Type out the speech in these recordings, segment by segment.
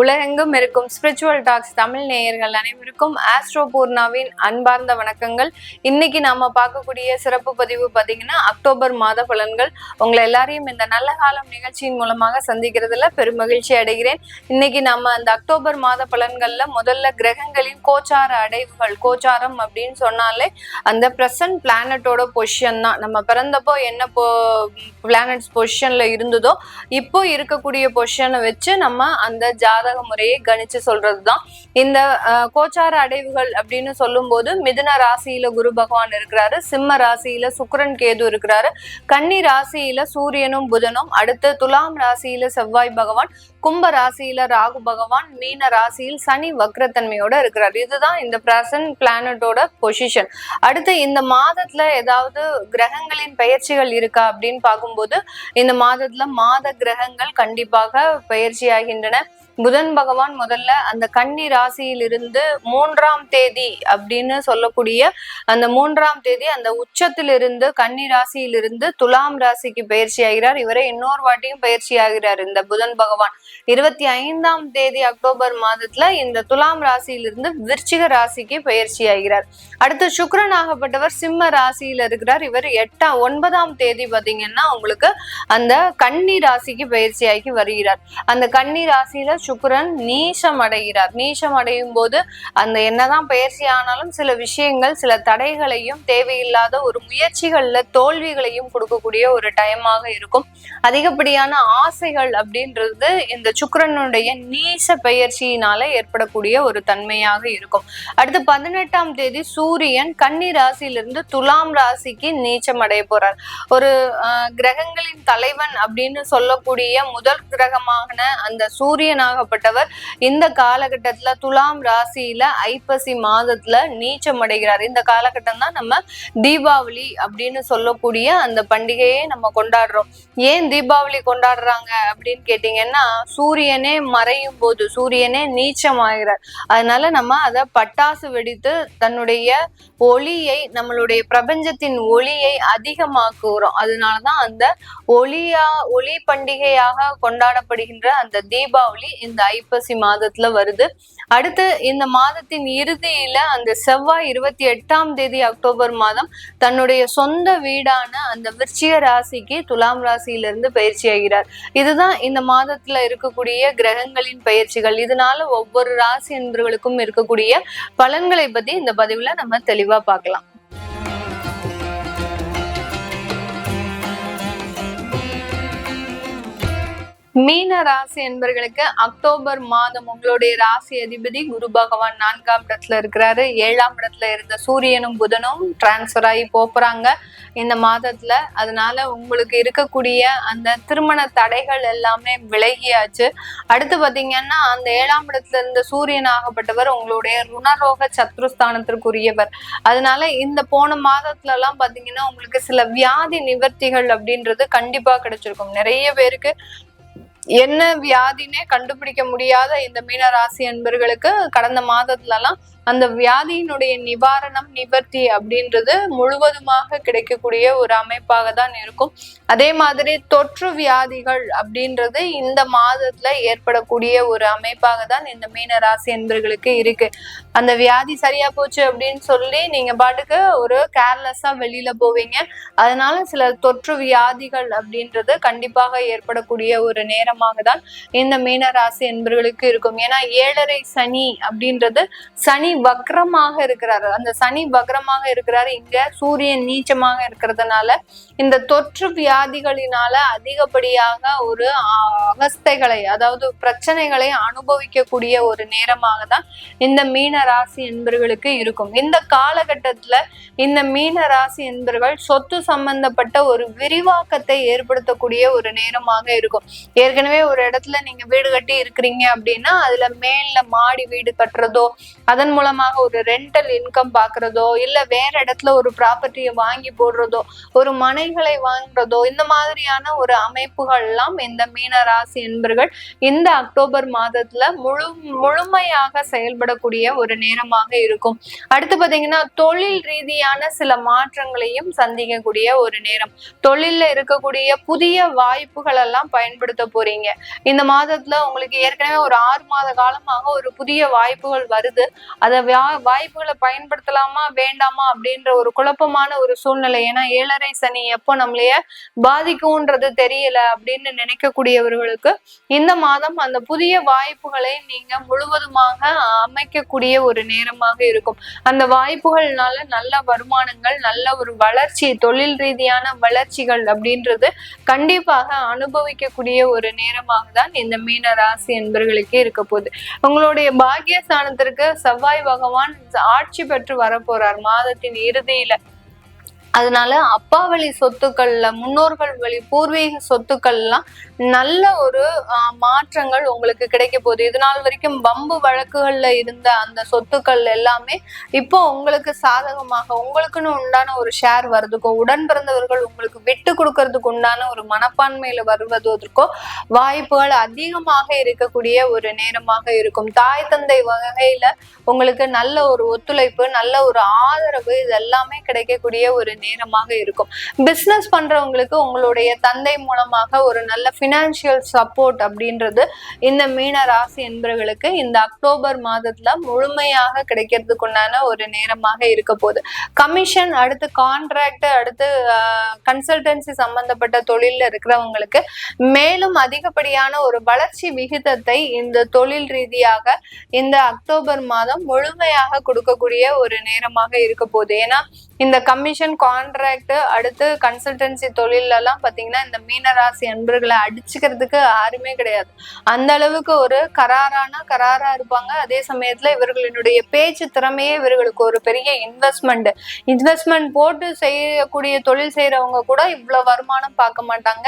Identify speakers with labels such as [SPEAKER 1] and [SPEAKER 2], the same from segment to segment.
[SPEAKER 1] உலகெங்கும் இருக்கும் spiritual tax Tamil நேயர்கள் அனைவருக்கும் ஆஸ்ட்ரோ பூர்ணாவின் அன்பார்ந்த வணக்கங்கள். இன்னைக்கு நாம பார்க்கக்கூடிய சிறப்பு பதிவு பார்த்தீங்கன்னா அக்டோபர் மாத பலன்கள். உங்களை எல்லாரையும் இந்த நல்ல காலம் நிகழ்ச்சியின் மூலமாக சந்திக்கிறதுல பெருமகிழ்ச்சி அடைகிறேன். இன்னைக்கு நம்ம அந்த அக்டோபர் மாத பலன்கள்ல முதல்ல கிரகங்களின் கோச்சார அடைவுகள் கோச்சாரம் அப்படின்னு சொன்னாலே அந்த பிரசன்ட் பிளானட்டோட பொசிஷன் தான். நம்ம பிறந்தப்போ என்ன போ பிளானட்ஸ் பொசிஷன்ல இருந்ததோ இப்போ இருக்கக்கூடிய பொசிஷனை வச்சு நம்ம அந்த ஜாதக முறையை கணிச்சு சொல்றதுதான். இந்த கோச்சார அடைவுகள் அப்படின்னு சொல்லும் போது மிதுன ராசியில குரு பகவான் இருக்கிறாரு சிம்ம ராசியில சுக்கரன் கேது இருக்கிறாரு கன்னி ராசியில சூரியனும் புதனும் அடுத்து துலாம் ராசியில செவ்வாய் பகவான் கும்ப ராசியில ராகு பகவான் மீன ராசியில் சனி வக்ரத்தன்மையோட இருக்கிறார். இதுதான் இந்த பிரசன்ட் பிளானட்டோட பொசிஷன் அடுத்து இந்த மாதத்துல ஏதாவது கிரகங்களின் பயிற்சிகள் இருக்கா அப்படின்னு பார்க்கும்போது இந்த மாதத்துல மாத கிரகங்கள் கண்டிப்பாக பயிற்சியாகின்றன. புதன் பகவான் முதல்ல அந்த கன்னி ராசியிலிருந்து மூன்றாம் தேதி அப்படின்னு சொல்லக்கூடிய அந்த மூன்றாம் தேதி அந்த உச்சத்திலிருந்து கன்னி ராசியிலிருந்து துலாம் ராசிக்கு பயிற்சி ஆகிறார். இவரே இன்னொரு வாட்டியும் பயிற்சி ஆகிறார் இந்த புதன் பகவான். இருபத்தி ஐந்தாம் தேதி அக்டோபர் மாதத்துல இந்த துலாம் ராசியிலிருந்து விருச்சிக ராசிக்கு பயிற்சி ஆகிறார். அடுத்து சுக்ரன் ஆகப்பட்டவர் சிம்ம ராசியில இருக்கிறார். இவர் எட்டாம் ஒன்பதாம் தேதி பாத்தீங்கன்னா உங்களுக்கு அந்த கன்னி ராசிக்கு பயிற்சியாகி வருகிறார். அந்த கன்னி ராசியில சுக்கரன் நீசம் அடைகிறார். நீசம் அடையும் போது அந்த என்னதான் பயிற்சி ஆனாலும் சில விஷயங்கள் சில தடைகளையும் தேவையில்லாத ஒரு முயற்சிகள்ல தோல்விகளையும் கொடுக்கக்கூடிய ஒரு டைமாக இருக்கும். அதிகப்படியான ஆசைகள் அப்படின்றது இந்த சுக்கரனுடைய நீச பயிற்சியினால ஏற்படக்கூடிய ஒரு தன்மையாக இருக்கும். அடுத்து பதினெட்டாம் தேதி சூரியன் கன்னி ராசியிலிருந்து துலாம் ராசிக்கு நீச்சம் அடைய போறார். ஒரு கிரகங்களின் தலைவன் அப்படின்னு சொல்லக்கூடிய முதல் கிரகமான அந்த சூரியனாக சூரியனாகப்பட்டவர் இந்த காலகட்டத்துல துலாம் ராசியில ஐப்பசி மாதத்துல நீச்சம் அடைகிறார். இந்த காலகட்டம் தான் நம்ம தீபாவளி அப்படின்னு சொல்லக்கூடிய அந்த பண்டிகையை நம்ம கொண்டாடுறோம். ஏன் தீபாவளி கொண்டாடுறாங்க அப்படின்னு கேட்டீங்கன்னா சூரியனே மறையும் போது சூரியனே நீச்சம் ஆகிறார். அதனால நம்ம அதை பட்டாசு வெடித்து தன்னுடைய ஒளியை நம்மளுடைய பிரபஞ்சத்தின் ஒளியை அதிகமாக்குகிறோம். அதனாலதான் அந்த ஒளியா ஒளி பண்டிகையாக கொண்டாடப்படுகின்ற அந்த தீபாவளி இந்த ஐப்பசி மாதத்துல வருது. அடுத்து இந்த மாதத்தின் இறுதியில அந்த செவ்வாய் இருபத்தி எட்டாம் தேதி அக்டோபர் மாதம் தன்னுடைய சொந்த வீடான அந்த விருச்சிக ராசிக்கு துலாம் ராசியிலிருந்து பயிற்சி ஆகிறார். இதுதான் இந்த மாதத்துல இருக்கக்கூடிய கிரகங்களின் பயிற்சிகள். இதனால ஒவ்வொரு ராசி என்பவர்களுக்கும் இருக்கக்கூடிய பலன்களை பத்தி இந்த பதிவுல நம்ம தெளிவா பார்க்கலாம். மீன ராசி என்பர்களுக்கு அக்டோபர் மாதம் உங்களுடைய ராசி அதிபதி குரு பகவான் நான்காம் இடத்துல இருக்கிறாரு. ஏழாம் இடத்துல இருந்த சூரியனும் புதனும் டிரான்ஸ்ஃபர் ஆகி போறாங்க இந்த மாதத்துல அதனால உங்களுக்கு இருக்கக்கூடிய அந்த திருமண தடைகள் எல்லாமே விலகியாச்சு. அடுத்து பாத்தீங்கன்னா அந்த ஏழாம் இடத்துல இருந்த சூரியன் ஆகப்பட்டவர் உங்களுடைய ருணரோக சத்ருஸ்தானத்திற்குரியவர். அதனால இந்த போன மாதத்துல எல்லாம் பாத்தீங்கன்னா உங்களுக்கு சில வியாதி நிவர்த்திகள் அப்படின்றது கண்டிப்பா கிடைச்சிருக்கும். நிறைய பேருக்கு என்ன வியாதினே கண்டுபிடிக்க முடியாத இந்த மீனராசி அன்பர்களுக்கு கடந்த மாதத்துலலாம் அந்த வியாதியினுடைய நிவாரணம் நிவர்த்தி அப்படின்றது முழுவதுமாக கிடைக்கக்கூடிய ஒரு அமைப்பாக தான் இருக்கும். அதே மாதிரி தொற்று வியாதிகள் அப்படின்றது இந்த மாதத்துல ஏற்படக்கூடிய ஒரு அமைப்பாக தான் இந்த மீன ராசி என்பர்களுக்கு இருக்கு. அந்த வியாதி சரியா போச்சு அப்படின்னு சொல்லி நீங்க பாட்டுக்கு ஒரு கேர்லெஸ்ஸா வெளியில போவீங்க. அதனால சில தொற்று வியாதிகள் அப்படின்றது கண்டிப்பாக ஏற்படக்கூடிய ஒரு நேரமாக தான் இந்த மீன ராசி என்பவர்களுக்கு இருக்கும். ஏன்னா ஏழரை சனி அப்படின்றது சனி வக்ரமாக இருக்கிறாரு. அந்த சனி வக்ரமாக இருக்கிறாரு. இங்க சூரியன் நீச்சமாக இருக்கிறதுனால இந்த தொற்று வியாதிகளினால அதிகப்படியாக ஒரு அவஸ்தைகளை அதாவது பிரச்சனைகளை அனுபவிக்கக்கூடிய ஒரு நேரமாக தான் இந்த மீன ராசி என்பவர்களுக்கு இருக்கும். இந்த காலகட்டத்துல இந்த மீன ராசி என்பவர்கள் சொத்து சம்பந்தப்பட்ட ஒரு விரிவாக்கத்தை ஏற்படுத்தக்கூடிய ஒரு நேரமாக இருக்கும். ஏற்கனவே ஒரு இடத்துல நீங்க வீடு கட்டி இருக்கிறீங்க அப்படின்னா அதுல மேல்ல மாடி வீடு கட்டுறதோ அதன் மூலமாக ஒரு ரெண்டல் இன்கம் பாக்குறதோ இல்ல வேற இடத்துல ஒரு ப்ராப்பர்ட்டியை வாங்கி போடுறதோ ஒரு மனைகளை வாங்குறதோ இந்த மாதிரியான ஒரு அமைப்புகள் எல்லாம் இந்த மீன ராசி என்பர்கள் இந்த அக்டோபர் மாதத்துல முழு முழுமையாக செயல்படக்கூடிய ஒரு நேரமாக இருக்கும். அடுத்து பாத்தீங்கன்னா தொழில் ரீதியான சில மாற்றங்களையும் சந்திக்கக்கூடிய ஒரு நேரம். தொழில்ல இருக்கக்கூடிய புதிய வாய்ப்புகள் எல்லாம் பயன்படுத்த போறீங்க. இந்த மாதத்துல உங்களுக்கு ஏற்கனவே ஒரு ஆறு மாத காலமாக ஒரு புதிய வாய்ப்புகள் வருது. அதை வாய்ப்புகளை பயன்படுத்தலாமா வேண்டாமா அப்படின்ற ஒரு குழப்பமான ஒரு சூழ்நிலை. ஏன்னா ஏழரை சனி எப்போ நம்மளைய பாதிக்கும்ன்றது தெரியல அப்படின்னு நினைக்கக்கூடியவர்களுக்கு இந்த மாதம் அந்த புதிய வாய்ப்புகளை நீங்க முழுவதுமாக அமைக்கக்கூடிய ஒரு நேரமாக இருக்கும். அந்த வாய்ப்புகள்னால நல்ல வருமானங்கள் நல்ல ஒரு வளர்ச்சி தொழில் ரீதியான வளர்ச்சிகள் அப்படின்றது கண்டிப்பாக அனுபவிக்கக்கூடிய ஒரு நேரமாக தான் இந்த மீன ராசி என்பர்களுக்கு இருக்க போகுது. உங்களுடைய பாக்கியஸ்தானத்திற்கு செவ்வாய் பகவான் ஆட்சி பெற்று வரப்போறார் மாதத்தின் இறுதியில. அதனால அப்பா வழி சொத்துக்கள்ல முன்னோர்கள் வழி பூர்வீக சொத்துக்கள்லாம் நல்ல ஒரு மாற்றங்கள் உங்களுக்கு கிடைக்க போகுது. இது நாள் வரைக்கும் வம்பு வழக்குகள்ல இருந்த அந்த சொத்துக்கள் எல்லாமே இப்போ உங்களுக்கு சாதகமாக உங்களுக்குன்னு உண்டான ஒரு ஷேர் வர்றதுக்கோ உடன் பிறந்தவர்கள் உங்களுக்கு விட்டு கொடுக்கறதுக்கு உண்டான ஒரு மனப்பான்மையில வருவதற்கோ வாய்ப்புகள் அதிகமாக இருக்கக்கூடிய ஒரு நேரமாக இருக்கும். தாய் தந்தை வகையில உங்களுக்கு நல்ல ஒரு ஒத்துழைப்பு நல்ல ஒரு ஆதரவு இது எல்லாமே கிடைக்கக்கூடிய ஒரு நேரமாக இருக்கும். பிசினஸ் பண்றவங்களுக்கு உங்களுடைய தந்தை மூலமாக ஒரு நல்ல ஃபினான்ஷியல் சப்போர்ட் அப்படின்றது இந்த மீன ராசி என்பவர்களுக்கு இந்த அக்டோபர் மாதத்துல முழுமையாக கிடைக்கிறதுக்குண்டான ஒரு நேரமாக இருக்க போகுது. கமிஷன் அடுத்து கான்ட்ராக்ட் அடுத்து கன்சல்டன்சி சம்பந்தப்பட்ட தொழில இருக்கிறவங்களுக்கு மேலும் அதிகப்படியான ஒரு வளர்ச்சி விகிதத்தை இந்த தொழில் ரீதியாக இந்த அக்டோபர் மாதம் முழுமையாக கொடுக்கக்கூடிய ஒரு நேரமாக இருக்க போகுது. ஏன்னா இந்த கமிஷன் கான்ட்ராக்ட் அடுத்து கன்சல்டன்சி தொழிலெல்லாம் பார்த்தீங்கன்னா பாத்தீங்கன்னா இந்த மீனராசி அன்பர்களை அடிச்சுக்கிறதுக்கு யாருமே கிடையாது. அந்த அளவுக்கு ஒரு கராரான கராரா இருப்பாங்க. அதே சமயத்துல இவர்களினுடைய பேச்சு திறமையே இவர்களுக்கு ஒரு பெரிய இன்வெஸ்ட்மெண்ட் இன்வெஸ்ட்மெண்ட் போட்டு செய்யக்கூடிய தொழில் செய்யறவங்க கூட இவ்வளவு வருமானம் பார்க்க மாட்டாங்க.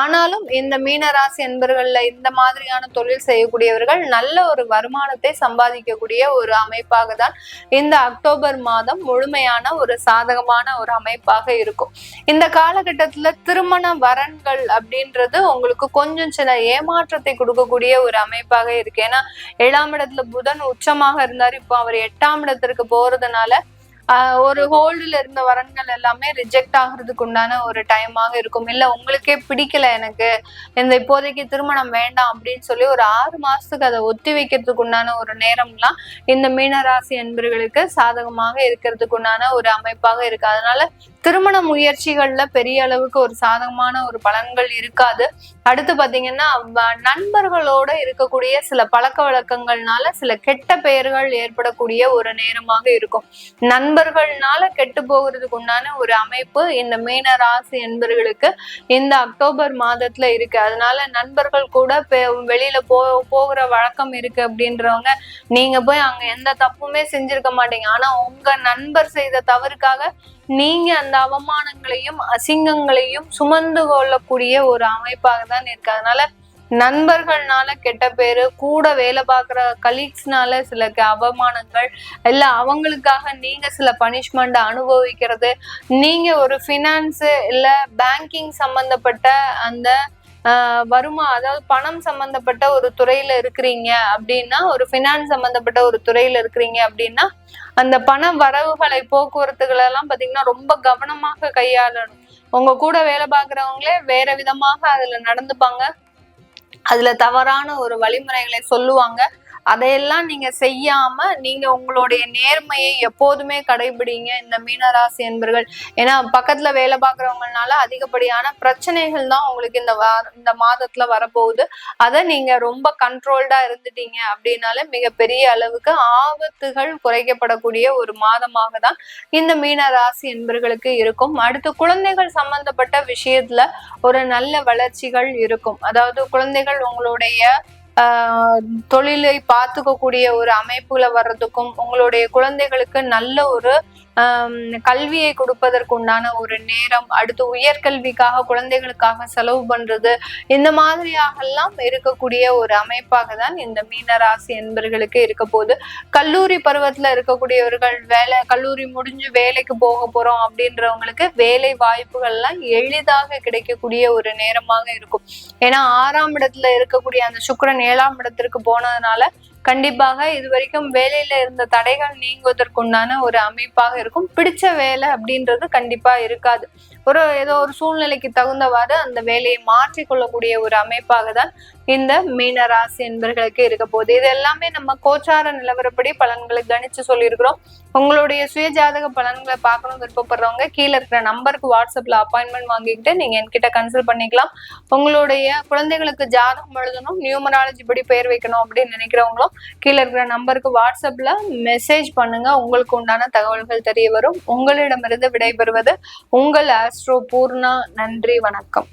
[SPEAKER 1] ஆனாலும் இந்த மீனராசி அன்பர்கள்ல இந்த மாதிரியான தொழில் செய்யக்கூடியவர்கள் நல்ல ஒரு வருமானத்தை சம்பாதிக்கக்கூடிய ஒரு அமைப்பாக தான் இந்த அக்டோபர் மாதம் முழுமையான ஒரு சாதகமான ஒரு அமைப்பாக இருக்கும். இந்த காலகட்டத்துல திருமண வரன்கள் அப்படின்றது உங்களுக்கு கொஞ்சம் சில ஏமாற்றத்தை கொடுக்கக்கூடிய ஒரு அமைப்பாக இருக்கு. ஏன்னா ஏழாம் இடத்துல புதன் உச்சமாக இருந்தாரு. இப்போ அவர் எட்டாம் இடத்திற்கு போறதுனால ஒரு ஹோல்டுல இருந்த வரன்கள் எல்லாமே ரிஜெக்ட் ஆகுறதுக்கு உண்டான ஒரு டைமாக இருக்கும். இல்ல உங்களுக்கே பிடிக்கல எனக்கு. இந்த இப்போதைக்கு திருமணம் வேண்டாம் அப்படின்னு சொல்லி ஒரு ஆறு மாசத்துக்கு அதை ஒத்தி வைக்கிறதுக்கு உண்டான ஒரு நேரம்லாம் இந்த மீனராசி என்பர்களுக்கு சாதகமாக இருக்கிறதுக்கு உண்டான ஒரு அமைப்பாக இருக்கு. அதனால திருமண முயற்சிகள்ல பெரிய அளவுக்கு ஒரு சாதகமான ஒரு பலன்கள் இருக்காது. அடுத்து பாத்தீங்கன்னா நண்பர்களோட இருக்கக்கூடிய சில பழக்க வழக்கங்கள்னால சில கெட்ட பெயர்கள் ஏற்படக்கூடிய ஒரு நேரமாக இருக்கும். நண்பர்கள்னால கெட்டு போகிறதுக்கு உண்டான ஒரு அமைப்பு இந்த மீன ராசி என்பர்களுக்கு இந்த அக்டோபர் மாதத்துல இருக்கு. அதனால நண்பர்கள் கூட வெளியில போ போகிற வழக்கம் இருக்கு அப்படின்றவங்க நீங்க போய் அங்க எந்த தப்புமே செஞ்சிருக்க மாட்டீங்க. ஆனா உங்க நண்பர் செய்த தவறுக்காக நீங்க அந்த அவமானங்களையும் அசிங்கங்களையும் சுமந்து கொள்ளக்கூடிய ஒரு அமைப்பாக தான் இருக்கு. அதனால நண்பர்கள்னால கெட்ட பேரு கூட வேலை பார்க்குற கலீக்ஸ்னால சில அவமானங்கள் இல்லை அவங்களுக்காக நீங்க சில பனிஷ்மெண்ட் அனுபவிக்கிறது நீங்க ஒரு ஃபினான்ஸு இல்லை பேங்கிங் சம்பந்தப்பட்ட அந்த வருமா? அதாவது பணம் சம்பந்தப்பட்ட ஒரு துறையில இருக்கிறீங்க அப்படின்னா ஒரு ஃபினான்ஸ் சம்பந்தப்பட்ட ஒரு துறையில இருக்கிறீங்க அப்படின்னா அந்த பண வரவுகளை போக்குவரத்துகள் எல்லாம் பாத்தீங்கன்னா ரொம்ப கவனமாக கையாளணும். உங்க கூட வேலை பார்க்குறவங்களே வேற விதமாக அதுல நடந்துப்பாங்க. அதுல தவறான ஒரு வழிமுறைகளை சொல்லுவாங்க. அதையெல்லாம் நீங்க செய்யாம நீங்க உங்களுடைய நேர்மையை எப்போதுமே கடைபிடிங்க. இந்த மீனராசி என்பர்கள். ஏன்னா பக்கத்துல வேலை பார்க்குறவங்கனால அதிகப்படியான பிரச்சனைகள் தான் உங்களுக்கு இந்த இந்த மாதத்துல வரப்போகுது. அதை நீங்க ரொம்ப கண்ட்ரோல்டா இருந்துட்டீங்க அப்படின்னால மிகப்பெரிய அளவுக்கு ஆபத்துகள் குறைக்கப்படக்கூடிய ஒரு மாதமாக தான் இந்த மீனராசி என்பர்களுக்கு இருக்கும். அடுத்து குழந்தைகள் சம்பந்தப்பட்ட விஷயத்துல ஒரு நல்ல வளர்ச்சிகள் இருக்கும். அதாவது குழந்தைகள் உங்களுடைய தொழிலை பார்த்துக்கக்கூடிய ஒரு அமைப்புல வர்றதுக்கும் உங்களுடைய குழந்தைகளுக்கு நல்ல ஒரு கல்வியை கொடுப்பதற்கு உண்டான ஒரு நேரம் அடுத்து உயர்கல்விக்காக குழந்தைகளுக்காக செலவு பண்றது இந்த மாதிரியாக எல்லாம் இருக்கக்கூடிய ஒரு அமைப்பாக தான் இந்த மீனராசி என்பர்களுக்கு இருக்க போகுது. கல்லூரி பருவத்துல இருக்கக்கூடியவர்கள் வேலை கல்லூரி முடிஞ்சு வேலைக்கு போக போறோம் அப்படின்றவங்களுக்கு வேலை வாய்ப்புகள்லாம் எளிதாக கிடைக்கக்கூடிய ஒரு நேரமாக இருக்கும். ஏன்னா ஆறாம் இடத்துல இருக்கக்கூடிய அந்த சுக்கரன் ஏழாம் இடத்திற்கு போனதுனால கண்டிப்பாக இது வரைக்கும் வேலையில இருந்த தடைகள் நீங்குவதற்குண்டான ஒரு அமைப்பாக இருக்கும். பிடிச்ச வேலை அப்படின்றது கண்டிப்பா இருக்காது. ஒரு ஏதோ ஒரு சூழ்நிலைக்கு தகுந்தவாறு அந்த வேலையை மாற்றிக்கொள்ளக்கூடிய ஒரு அமைப்பாக தான் இந்த மீன ராசி என்பர்களுக்கு இருக்க போகுது. இது எல்லாமே நம்ம கோச்சார நிலவரப்படி பலன்களை கணிச்சு சொல்லியிருக்கிறோம். உங்களுடைய சுய ஜாதக பலன்களை பார்க்கணும் விருப்பப்படுறவங்க கீழே இருக்கிற நம்பருக்கு வாட்ஸ்அப்ல அப்பாயின்மெண்ட் வாங்கிக்கிட்டு நீங்க என்கிட்ட கன்சல்ட் பண்ணிக்கலாம். உங்களுடைய குழந்தைகளுக்கு ஜாதகம் எழுதணும் நியூமராலஜி படி பெயர் வைக்கணும் அப்படின்னு நினைக்கிறவங்களும் கீழே இருக்கிற நம்பருக்கு வாட்ஸ்அப்ல மெசேஜ் பண்ணுங்க. உங்களுக்கு உண்டான தகவல்கள் தெரிய வரும். உங்களிடமிருந்து விடைபெறுவது உங்கள் ஆஸ்ட்ரோ பூர்ணா. நன்றி வணக்கம்.